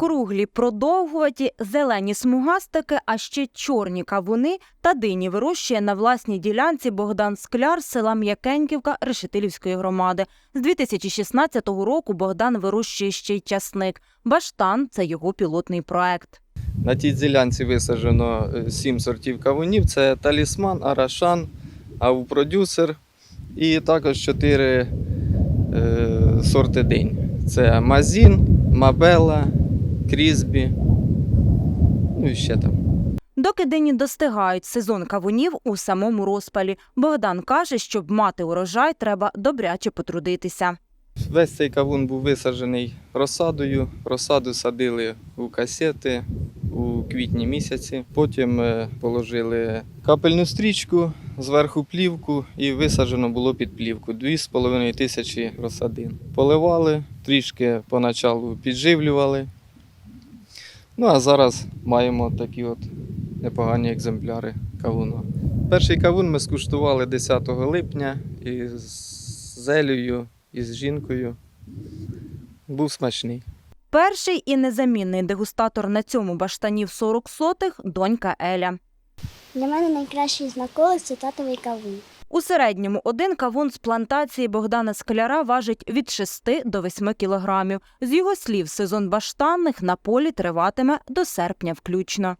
Круглі, продовгуваті, зелені смугастики, а ще чорні кавуни та дині вирощує на власній ділянці Богдан Скляр з села М'якеньківка Решетилівської громади. З 2016 року Богдан вирощує ще й часник. Баштан це його пілотний проект. На тій ділянці висаджено е, сім сортів кавунів: це талісман, арашан, ау-продюсер і також чотири е, сорти динь. Це Мазін, Мабела, Крізбі. Ну і ще там. Доки дині достигають сезон кавунів у самому розпалі. Богдан каже, щоб мати урожай, треба добряче потрудитися. Весь цей кавун був висаджений розсадою. Розсаду садили у касети у квітні місяці. Потім е, положили капельну стрічку, зверху плівку і висаджено було під плівку 2,5 тисячі розсадин. Поливали, трішки поначалу підживлювали. Ну а зараз маємо такі от непогані екземпляри кавуна. Перший кавун ми скуштували 10 липня із зелею із жінкою. Був смачний. Перший і незамінний дегустатор на цьому баштанів 40 сотих – донька Еля. Для мене найкращий знакомий це татовий кавун. У середньому один кавун з плантації Богдана Скляра важить від 6 до 8 кілограмів. З його слів, сезон баштанних на полі триватиме до серпня включно.